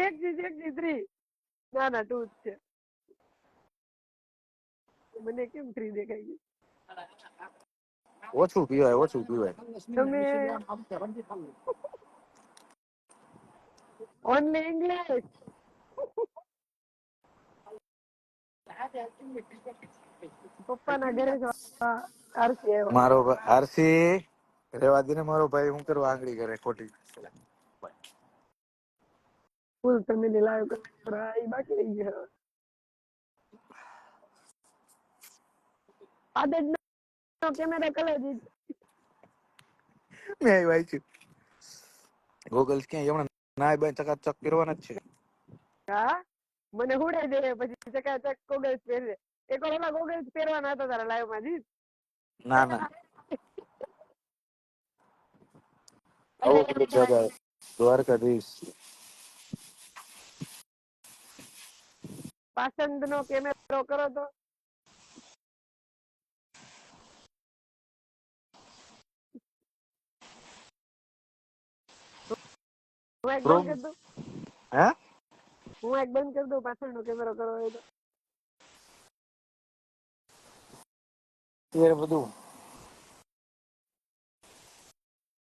Taxi taxi three ના ના two જ છે. મને કેમ થ્રી દેખાય ગઈ ઓછું પીવાય ઓછું પીવાય. તમે ઓનલી ઇંગ્લિશ પપ્પાના ઘરે આરસી મારો આરસી રેવા દે મારો ભાઈ હું કરવા આંગળી કરે ખોટી? ફૂલ ફેમિલી લાઈવ કરવા એ બાકી રહી ગયો આદત નો કેમેરા કલર જ મેં આવી વાંચ્યું ગોગલ્સ ક્યાં હમણાં નાય બાય ચકાચક કરવાના જ છે હા મને હુડાઈ દે પછી ચકાચક ગોગલ્સ પહેરે એક વાર ઓલા ગોગલ્સ પહેરવાના હતા તારા લાઈવમાં જીત ના ના આવું ભાઈ. દ્વારકાધીશ પાસંદ નો કેમેરો કરો તો? હું એક બંધ કરી દઉં? હે? હું એક બંધ કરી દઉં પાછળ નો કેમેરો કરો હોય તો. એ બધું.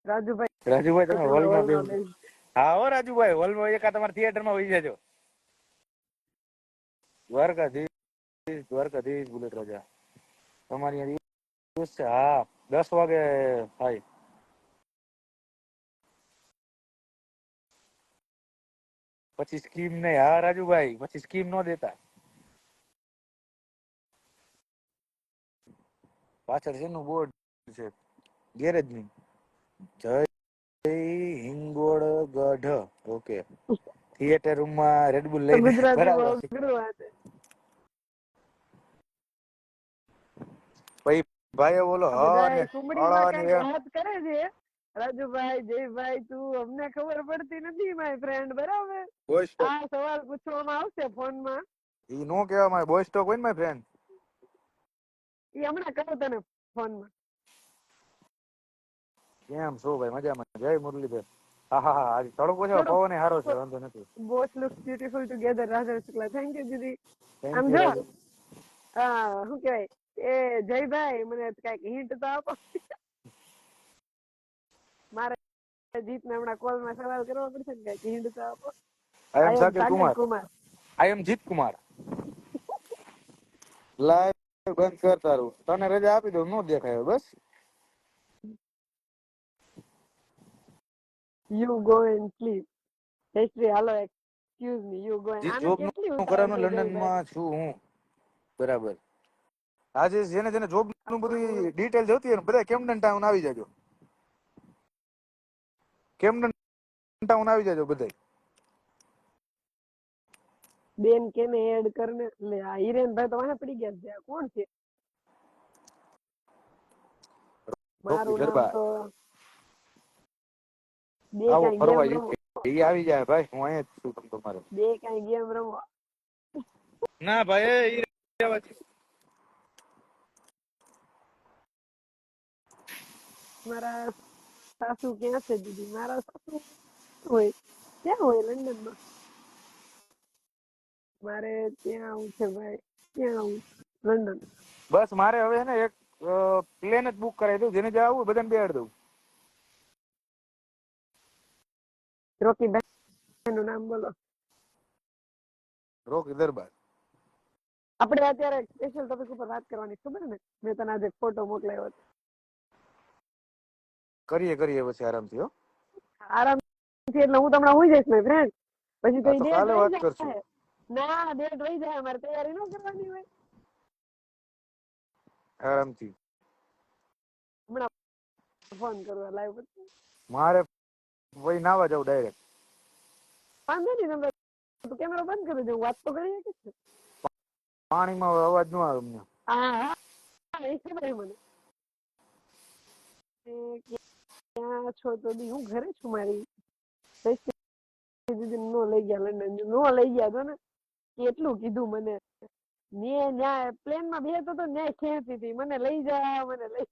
રાજુભાઈ રાજુભાઈ તમે હા હો રાજુભાઈ હોલમાં એકા તમારા થિયેટરમાં વહી જજો. દ્વારકાધીશ દ્વારકાધીશ બુલેટ રાજા. તમારી દિવસ છે? હા દસ વાગે થાય. પછી સ્કીમ નહીં. હા રાજુભાઈ પછી સ્કીમ નો દેતા. પાછળ છે નું બોર્ડ છે? ગેરેજની જય હિંગોળ ગઢ ઓકે. થિયેટર રૂમમાં રેડબુલ લઈને બરાબર અઘરું વાત છે. પછી ભાઈ બોલો કરે છે? રાજુભાઈ જયભાઈ તું અમને ખબર પડતી નથી માય ફ્રેન્ડ બરાબર? આ સવાલ પૂછવામાં આવશે ફોનમાં. ઈ નો કેવા માય બોય સ્ટોક હોય ને માય ફ્રેન્ડ ઈ હમણાં કહું તને ફોનમાં. કેમ છો ભાઈ? મજામાં. જય મુરલીભાઈ હા હા હા તડકો છે પવન સારો છે વાંધો નથી. Both look beautiful together Raja Shukla thank you દીદી. આમ જો હા શું કહેવાય? એ જયભાઈ મને કંઈક હિન્ટ તો આપો. મારે જીતને હમણાં કોલમાં સવાલ કરવો પડશે ને કંઈક હિન્ટ તો આપો. આઈ એમ સાકર કુમાર આઈ એમ જીત કુમાર લાઈવ બંધ કર તારું. તને રજા આપી દઉં નો દેખાય બસ. યુ ગો એન્ડ સ્લીપ હેસ્ટ્રી હાલો excuse me you go and આને કેટલી નું ઉતાવળ લંડનમાં છું હું. બરાબર. આજે જેને જેને જોબનું બધી ડિટેલ જોતી હોય બધા કેમ્પટન ટાઉન આવી જાજો. કેમ્પટન ટાઉન આવી જાજો બધા બેન કેને એડ કરને. લે આ હિરેનભાઈ તો વાહે પડી ગયા છે. કોણ છે? મારું નામ તો બે કાંઈ ફરવા એ આવી જાય. ભાઈ હું અહીંયા છું તમારે. બે કાંઈ ગેમ રમવા. ના ભાઈ મારા સાસુ ક્યાં છે દીદી મારા સાસુ હોય ક્યાં હોય લંડનમાં મારે ત્યાં આવું છે ભાઈ ત્યાં આવું લંડન બસ મારે હવે ને એક પ્લેન જ બુક કરાવી દઉં જેને જ્યાં આવું બધાને બેહાડી દઉં. રોકી ભાઈ નું નામ બોલો. રોકી દરબાર. આપણે અત્યારે સ્પેશિયલ ટોપિક ઉપર વાત કરવાની ખબર ને? મેં તને આજે ફોટો મોકલાયો હતો. કરીએ કરીએ પછી આરામથી હો. આરામથી એટલે હું તમને હોઈ જઈશ ને ફ્રેન્ડ પછી તો કાલે વાત કરશું. ના ડેટ રહી જાય અમારે તૈયારી ન કરવાની હોય. આરામથી. ફોન કરવા લાઈવ પર મારે ભાઈ નાવા જાવ ડાયરેક્ટ. વાંધો નહીં તમે કેમેરો બંધ કરી દઉં વાત તો કરીએ કે પાણીમાં અવાજ ન આવે અમને. હા હા એ ખબર મને. ક્યાં છો તો દી હું ઘરે છું મારી. દીદી નો લઈ ગયા લંડન નો લઈ ગયા તો ને કેટલું કીધું મને. મેં ન્યા પ્લેનમાં બેસતો તો ન્યાય ખેંચતી હતી. મને લઈ જા મને લઈ.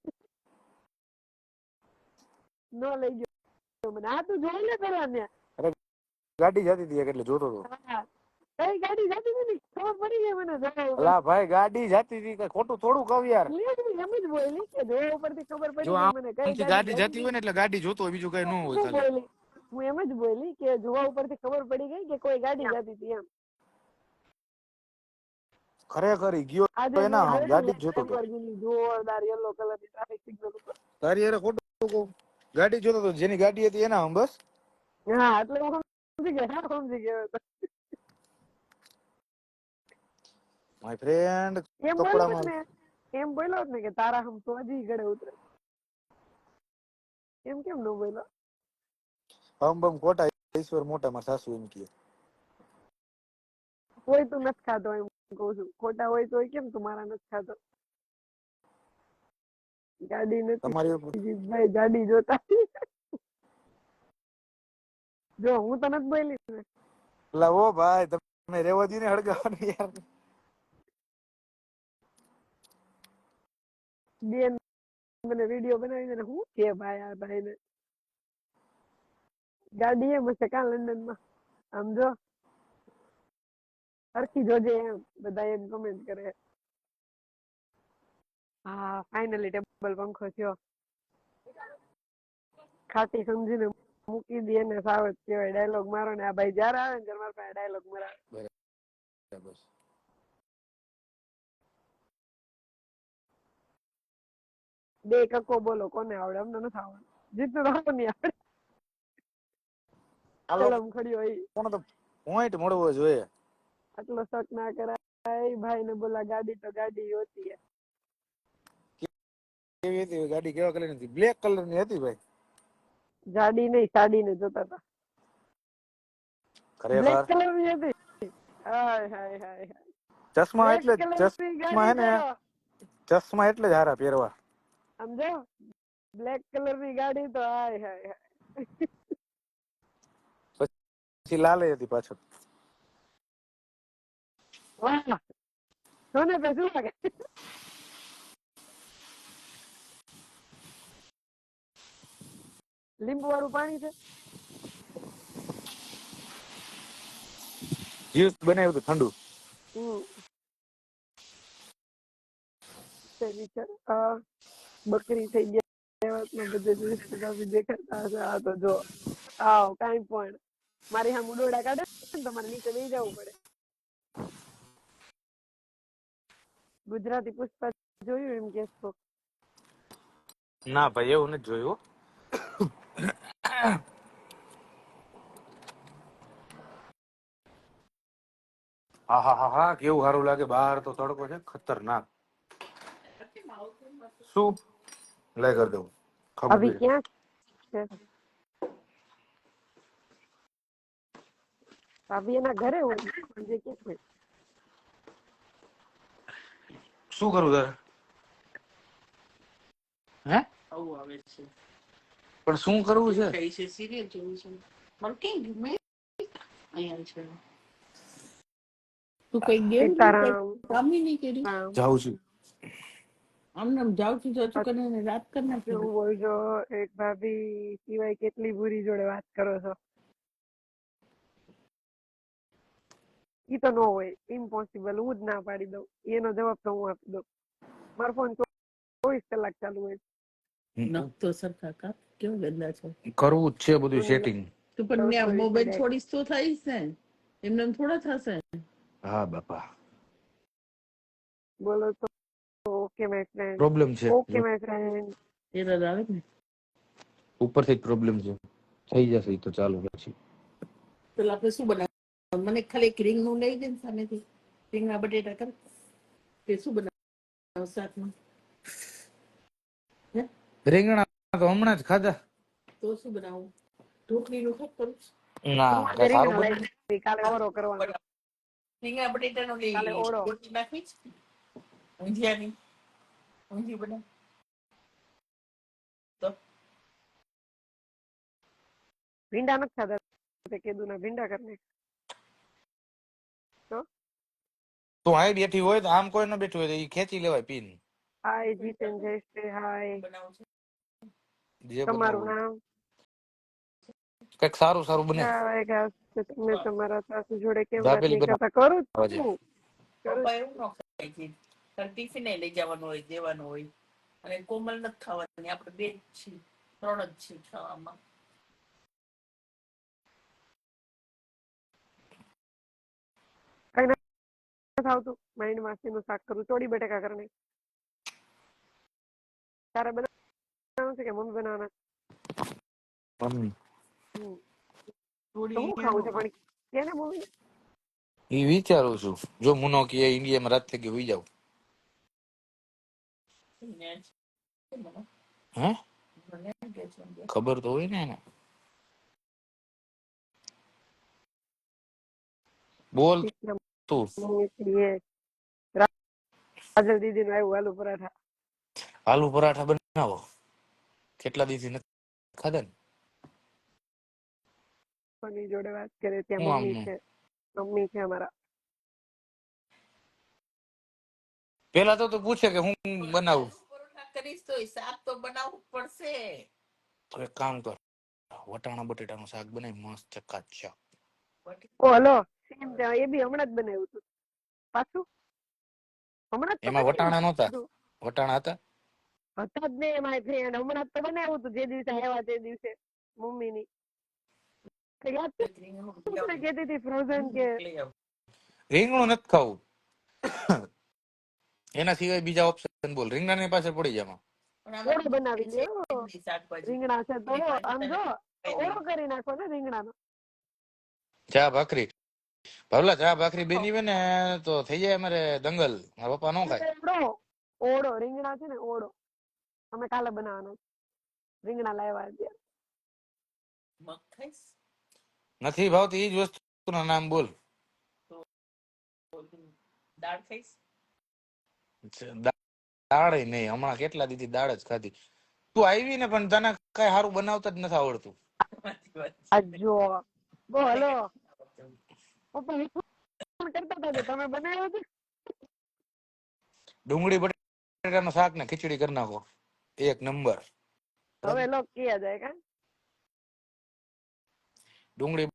નો લઈ ગયો. મને આ તું જોઈ લે પેલા ન્યા ગાડી જતી હતી એટલે જોતો હતો. કઈ ગાડી જતી હતી ખબર પડી ગઈ મને અલા ભાઈ ગાડી જતી હતી કઈ ખોટું થોડું કહું યાર. એમ જ બોલી કે જોયા ઉપરથી ખબર પડી ગઈ મને કઈ ગાડી જતી હોય ને એટલે ગાડી જોતો હોય બીજું કઈ ન હોય હું હું એમ જ બોલી કે જોવા ઉપરથી ખબર પડી ગઈ કે કોઈ ગાડી જતી હતી એમ. ખરેખર ગયો તો એના ગાડી જોતો હતો. જોરદાર યલો કલરની ટ્રાફિક સિગ્નલ ઉપર. તારી યાર ખોટું કહું? ગાડી જોતો તો જેની ગાડી હતી એના આમ બસ? હા એટલે હું સમજી ગયો સમજી ગયો હતો. માય ફ્રેન્ડ એમ બોલ્યો જ ને એમ બોલ્યો જ ને કે તારા હમ તો હજી ગળે ઉતરે. એમ કેમ નો બોલ્યો હમ બમ ખોટા ઈશ્વર મોટા માર સાસુ એમ કે કોઈ તું નથી ખાતો એમ કહું છું. ખોટા હોય તો કેમ તું મારા નથી ખાતો ગાડી નથી. તમારી ભાઈ ગાડી જોતા. જો હું તો નથી બોલી ને. એટલે ઓ ભાઈ તમે રેવા દીને હળગાવાની યાર. બેન મને વીડિયો બનાવીને હું કે ભાઈ આ ભાઈ ને ગાડી એમ હશે કા લંડનમાં આમ જો. હરખી જોજે એમ, બધા એમ કમેન્ટ કરે. હા ફાઇનલી ટેબલ પંખો થયો. ખાટી સમજીને મૂકી દે ને સાવત કહેવાય ડાયલોગ મારો ને આ ભાઈ જ્યારે આવે ને ત્યારે મારા પાસે ડાયલોગ મરાવે બસ બે કક્કો બોલો કોને આવડે? અમને નથી આવડે જીતનું તો ની આવડે? કલમ ખડી હોય. કોને તો પોઈન્ટ મળવો જોઈએ? આટલો શક ના કરાય. ભાઈ ને બોલા ગાડી તો ગાડી હોતી હે. કેવી હતી? ગાડી કેવા કલરની હતી? બ્લેક કલરની હતી ભાઈ? ગાડી નહીં સાડી ને જોતા હતા. બ્લેક કલરની હતી. હાય હાય હાય ચશ્મા એટલે ચશ્મા હે ને? ચશ્મા એટલે જ હારા પહેરવા. સમજો? બ્લેક કલરની ગાડી તો હાય હાય પછી લાલે હતી પાછળ. વાહ. સોને પે શું લાગે? લીંબુ વાળું પાણી છે? જ્યુસ બનાવ્યું હતું ઠંડુ. હમ. બકરી થઈ ગયા દેખાતા હશે આ તો જો. આવ, કાંઈ પણ. મારી સામે ડોડા કાઢે ને, તો નીચે લઈ જવું પડે. ગુજરાતી પુષ્પા જોયું એમ કે છો? ના ભાઈ, એવું નથી જોયું. હા હા હા હા, કેવું સારું લાગે? બહાર તો તડકો છે. ખતરનાક. શું? લઈ કર દઉં ખબર અભી ક્યાં છે એના ઘરે હોય જે કે છે શું કરું તારે? હે? આવું આવે છે. પણ શું કરવું છે? કઈ છે? સિરિયલ જોવું છે? મારું ક્યાં મે અહીંયા છે. તું કઈ ગેમ કામ ય નહીં કર્યું? જાઉં છું. આમ જાઉં છું જાઉં છું કરીને રાત કરી નાખી એવું બોલજો એક ભાભી સિવાય કેટલી બુરી જોડે વાત કરો છો? ઈ તો ન હોય ઇમ્પોસિબલ હું જ ના પાડી દઉં. એનો જવાબ તો હું આપી દઉં. મારો ફોન ચોવીસ કલાક ચાલુ હોય. નખ તો સરખા કાપ કેવો ગંદા છે? કરવું જ છે બધું સેટિંગ તું પણ મોબાઈલ છોડીશ તો થઈશ ને. એમને થોડા થશે. હા બાપા. બોલો તો. ઓકે માય ફ્રેન્ડ પ્રોબ્લેમ છે. ઓકે માય ફ્રેન્ડ એરર આવે ને ઉપરથી જ પ્રોબ્લેમ છે. થઈ જશે તો ચાલુ પછી. પેલા આપણે શું બનાવ મને ખાલી એક રીંગનું લઈ દે ને સામેથી. રીંગના બટેટા કર. તે શું બનાવ શાકમાં રીંગણા તો હમણાં જ ખાધા. તો શું બનાવું ઢોકળીનું ખાત કરું ના સારું? કાલે ઓરો કરવાનો. રીંગણા બટેટાનો લઈ કાલે ઓરો. રોટલી ઊંધિયાની. બનાવ તો? ભીંડા નથી ખાધા. તે કીધું ના ભીંડા કરને. તો? હાઈ બેઠી હોય તો આમ કોઈ ન બેઠું હોય તો ઈ ખેંચી લેવાય પીન. હાય જીતન જયશ્રી હાય. તમારું નામ? કંઈક સારું સારું બને. તમે તમારા સાસુ જોડે કેમ વાત કરતા કરું જ છું. છે તારે ટિફિન લઈ જવાનું હોય દેવાનું હોય. અને કોમલ નથી ખાવાની આપણે બે જ છીએ ત્રણ જ છીએ ખાવામાં. શાક કરું ચોળી બટેકા કરીને. તારે બનાવવાનું છે કે મમ્મી બનાવવાના? મમ્મી. હું ખાવું છે પણ કેને મમ્મી? એ વિચારું છું જો મુનો કે ઇન્ડિયામાં રાત થઈ ગઈ હોઈ જાવ હે? ખબર તો હોય ને એને. બોલ તું. રાજલ દીદી નું આવ્યું આલુ પરાઠા. આલુ પરાઠા બનાવો. કેટલા દીધી નથી ખાધા ને? મમ્મી જોડે વાત કરે ત્યાં મમ્મી છે. મમ્મી છે અમારા. પેલા તો તું પૂછે કે હું બનાવું. કરીશ તો શાક તો બનાવવું પડશે. તો એક કામ કર. વટાણા બટેટાનું શાક બનાવી મસ્ત ચકાચક. ઓ હલો. સેમ એ બી હમણાં જ બનાવ્યું હતું પાછું? હમણાં એમાં વટાણા નહોતા? વટાણા હતા? હતા જ નહીં એમાં હમણાં જ તો બનાવ્યું હતું જે દિવસે આવ્યા તે દિવસે મમ્મી ની યાદ છે? હતી ફ્રોઝન કે રીંગણું નથી ખાવું. એના સિવાય બીજા ઓપ્શન બોલ. રીંગણાની પાસે પડી જામાં ઓળો બનાવી લ્યો. રીંગણા છે તો આમ જો ઓળો કરી નાખો ને રીંગણાનો. ચા ભાખરી. ભાવલા ચા ભાખરી બેની ને તો થઈ જાય અમારે દંગલ. મારા પપ્પા નો ખાય. ઓળો ઓળો રીંગણા છે ને ઓળો. અમે કાલે બનાવવાનો રીંગણા લાવ્યા અત્યારે. નથી ભાવતી એ જ વસ્તુ નામ બોલ. દાળ ખાઈશ? દાળ નહીં. હમણાં કેટલા દીધી દાળ જ ખાધી. તું આવી ને પણ તને કઈ સારું બનાવતા જ નથી આવડતું. જો બો હલો. પપ્પા ફોન કરતા હતા કે તમે બનાવ્યો છે? ડુંગળી બટેટાનું શાક ને ખીચડી કરી નાખો. એક નંબર. હવે લોક કિયા જાય કા? ડુંગળી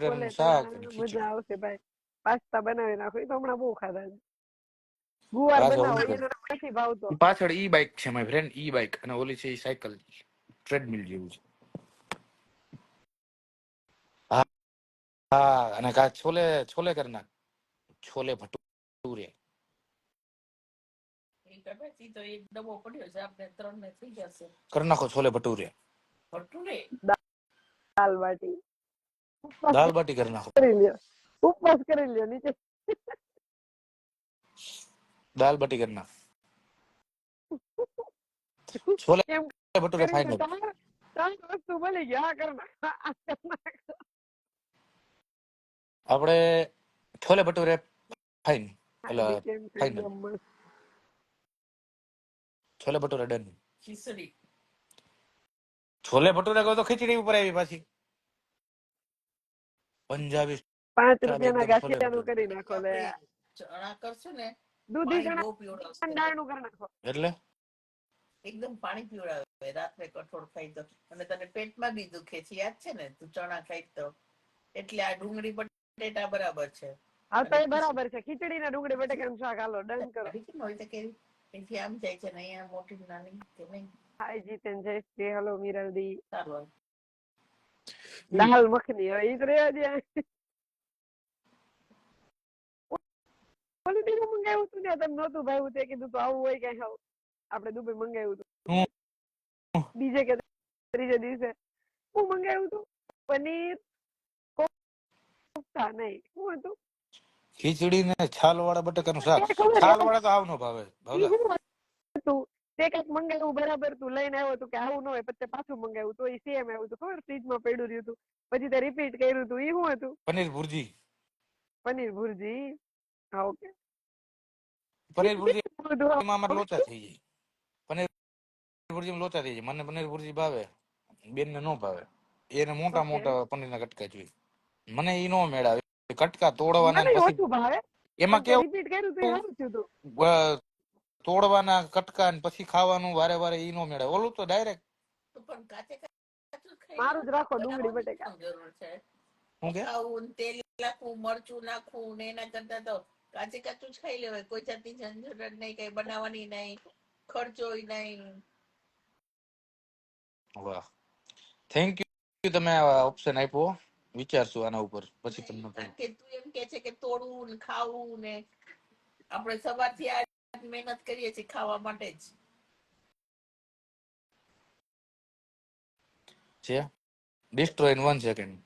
બોલે બટેટાનું શાક મજા આવશે ભાઈ. પાસ્તા બનાવી નાખો એ તો હમણાં બહુ ખાધા છે. ગુવાર બનાવો ઉતર. નથી ભાવતો. પાછળ ઈ બાઇક છે માય ફ્રેન્ડ ઈ બાઇક અને ઓલી છે ઈ સાયકલ ટ્રેડમિલ જેવું છે. હા હા અને કા છોલે છોલે કરી નાખ. છોલે ભટુરે. એ કદાચ તો એક ડબ્બો પડ્યો છે ત્રણ ને થઈ જશે. કરી નાખો છોલે ભટુરે. ભટુરે? દાલ બાટી. દાલ બાટી કરી નાખો. કરી લ્યો. ઉપવાસ કરી લ્યો નીચે. દાલ બાટી છોલે ભટુરે ફાઈનલ ત્રણ વસ્તુ ગયા આપણે છોલે ભટુરે ફાઈન એટલે મસ્ત. છોલે ભટુરે ડન. ખીચડી છોલે ભટુરે કહો તો ખીચડી ઉપર આવી પાછી. પંજાબી પાંચ રૂપિયાના ગાંઠિયાનું કરી નાખો લે. ચણા કરશું ને દૂધી ચણા બહુ કરી નાખો. એટલે? એકદમ પાણી પીવડાવે રાત્રે કઠોળ ખાઈ તો. અને તને પેટમાં બી દુખે છે યાદ છે ને? તું ચણા ખાઈ તો. એટલે આ ડુંગળી બટેટા બરાબર છે. હા તો એ બરાબર છે. ખીચડી ને ડુંગળી બટેકાનું શાક હાલો ડન કરો. ખીચડી હોય તો કેવી એથી આમ જાય છે ને અહીંયા મોટી નાની કે નહીં? હાય જીતેન જય શ્રી હલો મિરલદી. સારું દાલ મખની હવે ઈ તો રહેવા ઓલી બીજું મંગાવ્યું હતું ને? તમે નહોતું ભાવ્યું તે કીધું તો આવું હોય કઈ આવું. આપણે દુબઈ મંગાવ્યું હતું બીજે કે ત્રીજે દિવસે. હું મંગાવ્યું હતું પનીર કોફતા નહીં. શું હતું? ખીચડી ને છાલ વાળા બટેકાનું શાક. છાલ વાળા તો આવ ન ભાવે. હતું? તે કંઈક મંગાવ્યું બરાબર તું લઈને આવ્યો હતું કે આવું ન હોય. પછી પાછું મંગાવ્યું તો. એ સેમ આવ્યું હતું. ખબર? ફ્રીજમાં પડ્યું રહ્યું હતું પછી તે રિપીટ કર્યું હતું એ શું હતું? પનીર ભુરજી. પનીર ભુરજી? હા ઓકે. પનીર ભુરજી બધું અમારે લોચા થઈ જાય. પનીર ભુરજી લોચા થઈ જાય. મને પનીર ભુરજી ભાવે બેન ને નો ભાવે. એને મોટા મોટા પનીર ના કટકા જોઈએ. મને ઈ નો મેળાવે. કટકા તોડવાના પછી એમાં કેવું તોડવાના કટકા ને પછી ખાવાનું વારે વારે ઈ નો મેળાવે. ઓલું તો ડાયરેક્ટ મારું જ રાખો ડુંગળી બટેકા. જરૂર છે? હું કે? મરચું નાખવું ને એના કરતા તો કાચે કાચું જ ખાઈ લેવાય. કોઈ જાતની ઝંઝટ નહીં કઈ બનાવવાની નહીં ખર્ચો નહીં. વાહ. થેન્ક યુ તમે ઓપ્શન આપ્યો. વિચારશું આના ઉપર. પછી તમને કે તું એમ કે છે કે તોડવું ને ખાવું ને આપણે સવારથી આ મહેનત કરીએ છીએ ખાવા માટે જ. છે? ડિસ્ટ્રોય ઇન વન સેકન્ડ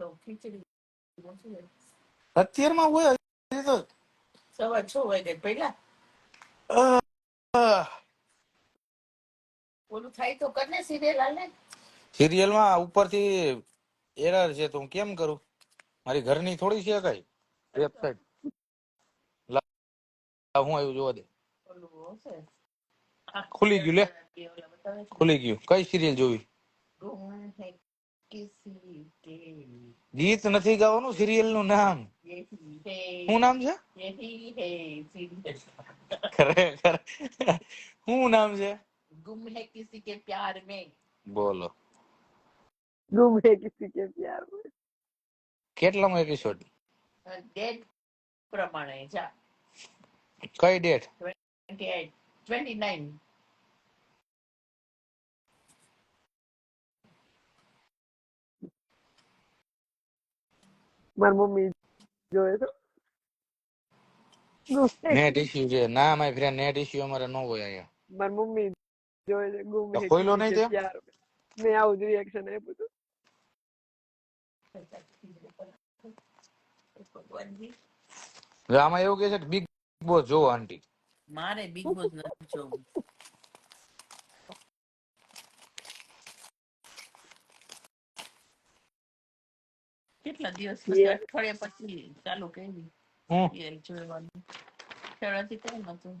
તો ખીચડી. અત્યારમાં હોય હજી તો સવા છ વાગે પહેલા. ઓલું થાય તો કરને સિરિયલ હાલે. સિરિયલમાં ઉપરથી એરર છે તો હું કેમ કરું? મારી ઘરની થોડી છે કઈ? વેબસાઇટ હું આવ્યું જોવા દે. ખુલી ગયું લે. ખુલી ગયું. કઈ સિરિયલ જોવી? ગીત નથી ગાવાનું સિરિયલનું નામ શું નામ છે? ખરેખર શું નામ છે? ગુમ હે કિસી કે પ્યાર મે બોલો. ગુમ હે કિસી કે પ્યાર મેં. કેટલામો એપિસોડ ડેટ પ્રમાણે જા. કઈ ડેટ 28 29 મારી મમ્મી જોવે હે નેટ ઇશ્યુ છે. ના મારી ફ્રેન્ડ નેટ ઇશ્યુ અમારે ન હોય અહીંયા મારી મમ્મી જોવે છે ગુમ તો ખોઈલો નહીં તે? મેં આવું જ રિએક્શન આપ્યું હતું આમાં એવું કે છે કે બિગ બોસ જોવો આંટી મારે બિગ બોસ નથી જોવું કેટલા દિવસ પછી? અઠવાડિયા પછી. ચાલુ કરી હું જોવાનું. પહેલાથી કઈ નતું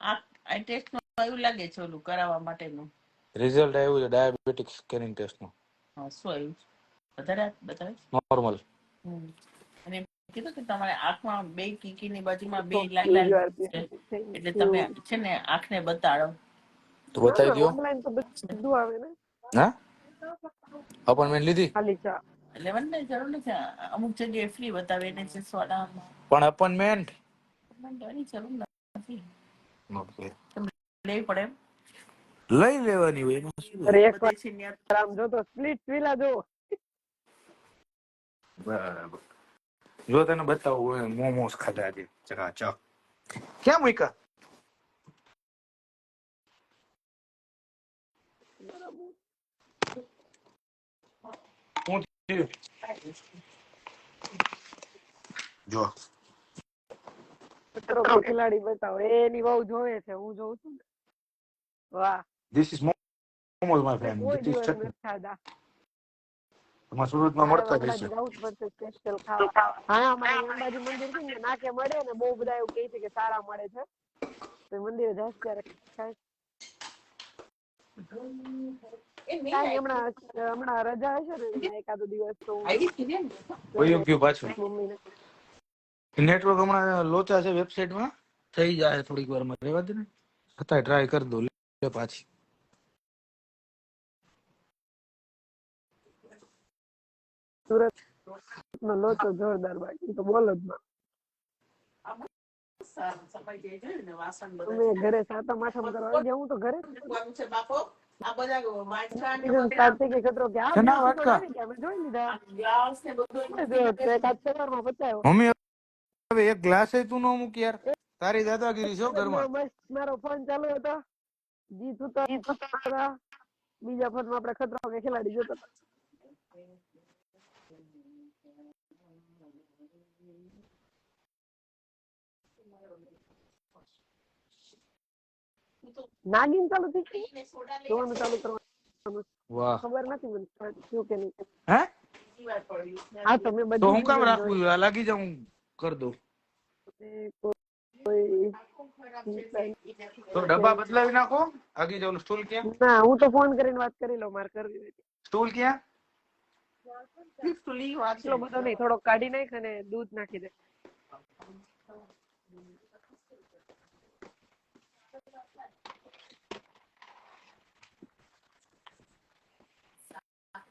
આ આ ટેસ્ટનું એવું લાગે છે ઓલું કરાવવા માટેનું. રિઝલ્ટ આવ્યું છે ડાયાબિટીક સ્કેનિંગ ટેસ્ટનું. હા, શું આવ્યું છે? વધારે બતાવે નોર્મલ અને એમ કીધું કે તમારે આંખમાં બે કીકીની બાજુમાં બે લાઈન એટલે તમે છે ને આંખને બતાડો. તો બતાવી દો. ઓનલાઈન તો બધું આવે ને. હા? અપોઇન્ટમેન્ટ લીધી? ખાલી ચા. એટલે મને જરૂર નથી અમુક જગ્યાએ ફ્રી બતાવે એને છે સોડામાં પણ અપોઇન્ટમેન્ટ એની જરૂર નથી ઓકે લેવી પડે લઈ લેવાની હોય એમાં શું અરે એક બધે છે ત્યાં વાર આમ જો તો સ્પ્લિટ વિલા જો બરાબર જો તને બતાવું હોય મોમોસ ખાધા આજે ચકાચક કેમ મૂક્યા હું? જો. ખેલાડી બતાવો. એની બહુ જોવે છે હું જોઉં છું ને. વાહ. This is momos my friend this is નથી ખાધા સુરતમાં મળતા જ ખાવા. હા અમારે અંબાજી મંદિર છે ને નાકે મળે ને બહુ બધા એવું કહે છે કે સારા મળે છે. તો મંદિરે જાય ત્યારે. હમણાં હમણાં રજા હશે ને એકાદો દિવસ તો ગયું પાછું. નેટવર્ક હમણાં લોચા છે વેબસાઇટમાં થઈ જાય થોડીક વારમાં. રહેવા દે ને. છતાંય ટ્રાય કરી દો લે પાછી. સુરત નો લોચો જોરદાર બાકી તો બોલો જ ના. ઘરે સાતમ આઠમ કરવા આવી ગયા? હું તો ઘરે બાપો? તો મમ્મી હવે એક ગ્લાસ તું ન મૂક યાર. તારી દાદાગીરી છો ઘરમાં. મારો ફોન ચાલુ હતો. જીત તો બીજા ફોનમાં આપડે ખતરો કે ખેલાડી જોતો નાગિન ચાલુ થઈ ગઈ જોવાનું ચાલુ કરવાનું. વાહ. ખબર નથી મને શું કે નહીં. હે? હા તમે તો બધું હું કામ રાખું આ લાગી જાઉં કર દઉં. તો ડબ્બા બદલાવી નાખો? આગી જાઉં સ્ટૂલ ક્યાં? ના હું તો ફોન કરીને વાત કરી લઉં મારે કરવી હોય. સ્ટૂલ ક્યાં? સ્ટૂલ ઈ વાત બધો નહીં થોડોક કાઢી નાખ અને દૂધ નાખી દે.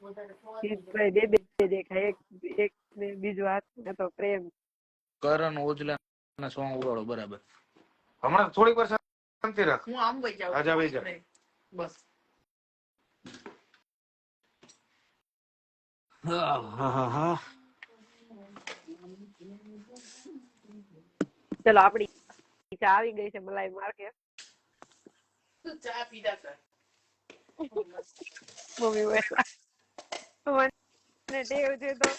કિરીટભાઈ બે બે દેખાય એક એક ને બીજું હાથમાં તો પ્રેમ. કરણ ઓજલા ના સોંગ ઉડાડો બરાબર. હમણાં થોડીક વાર શાંતિ રાખ. હું આમ વઈ જાઉં. આજા વઈ જા. બસ. હા હા હા ચલો આપડી ચા આવી ગઈ છે મલાઈ માર્કેટ તું ચા પીધા સર મમ્મી બોલ્યા મને ટેવ છે તો.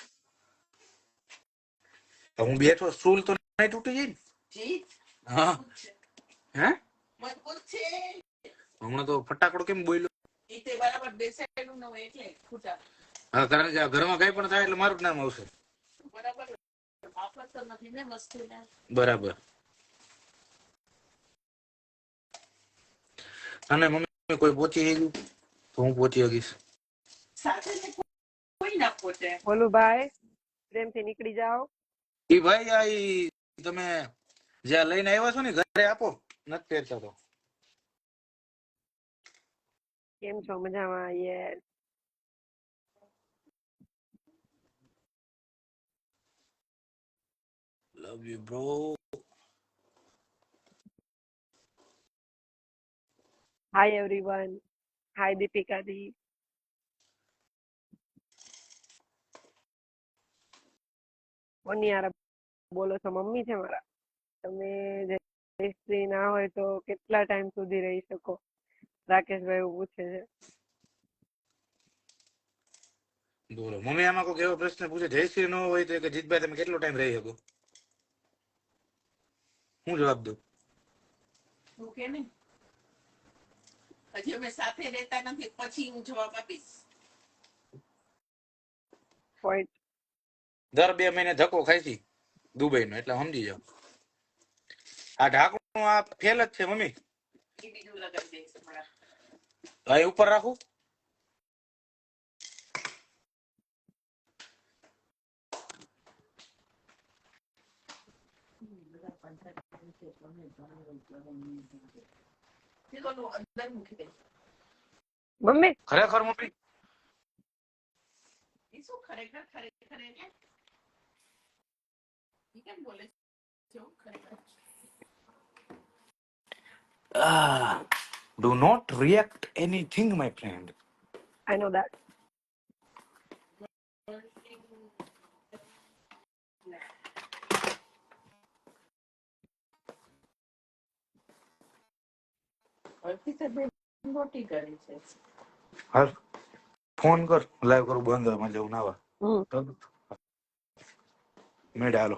તો હું બેઠો સ્ટૂલ તો નહીં તૂટી જાય ને? હા. હે? મજબૂત છે. હમણાં તો ફટાકડો કેમ બોલ્યો ઈ બરાબર બેસાડેલું ન હોય એટલે ખૂટા. હા કારણ કે ઘરમાં કઈ પણ થાય એટલે મારું નામ આવશે. બરાબર. વાપરતો તો નથી ને વસ્તુના. બરાબર. અને મમ્મી કોઈ પહોંચી ગયું તો હું પહોંચી શકીશ. સાથે ને કોઈ ના બોલું ભાઈ પ્રેમથી નીકળી જાઓ. ઈ ભાઈ આ ઈ તમે જ્યાં લઈને આવ્યા છો ને ઘરે આપો. નથી પહેરતા તો. કેમ છો? મજામાં? Yes love you bro hi everyone hi Deepika di કોની યાર બોલો છો મમ્મી છે મારા. તમે જયશ્રી ના હોય તો કેટલા ટાઈમ સુધી રહી શકો? રાકેશભાઈ એવું પૂછે છે બોલો મમ્મી આમાં કોઈ એવો પ્રશ્ન પૂછે જયશ્રી નો હોય તો કે જીતભાઈ તમે કેટલો ટાઈમ રહી શકો? હું જવાબ દઉં. તું કે ને હજી અમે સાથે રહેતા નથી પછી હું જવાબ આપીશ. પોઈન્ટ દર બે મહિને ધક્કો ખાય છે દુબઈ નો એટલે સમજી જાઓ. આ ઢાંકણું આ ફેલ જ છે મમ્મી. એ બીજું લગાવી દઈશ હમણાં આ એ ઉપર રાખું. પેલું અંદર મૂકી દઈશ મમ્મી. ખરેખર મમ્મી? ઈ શું ખરેખર ખરેખર ઈ કેમ બોલે છે એવું ખરેખર do not react anything, my friend. નો મોટી કરી છે. હાલ ફોન કર લાઈવ કરું બંધ હોય, માં જવું મેળે હાલો.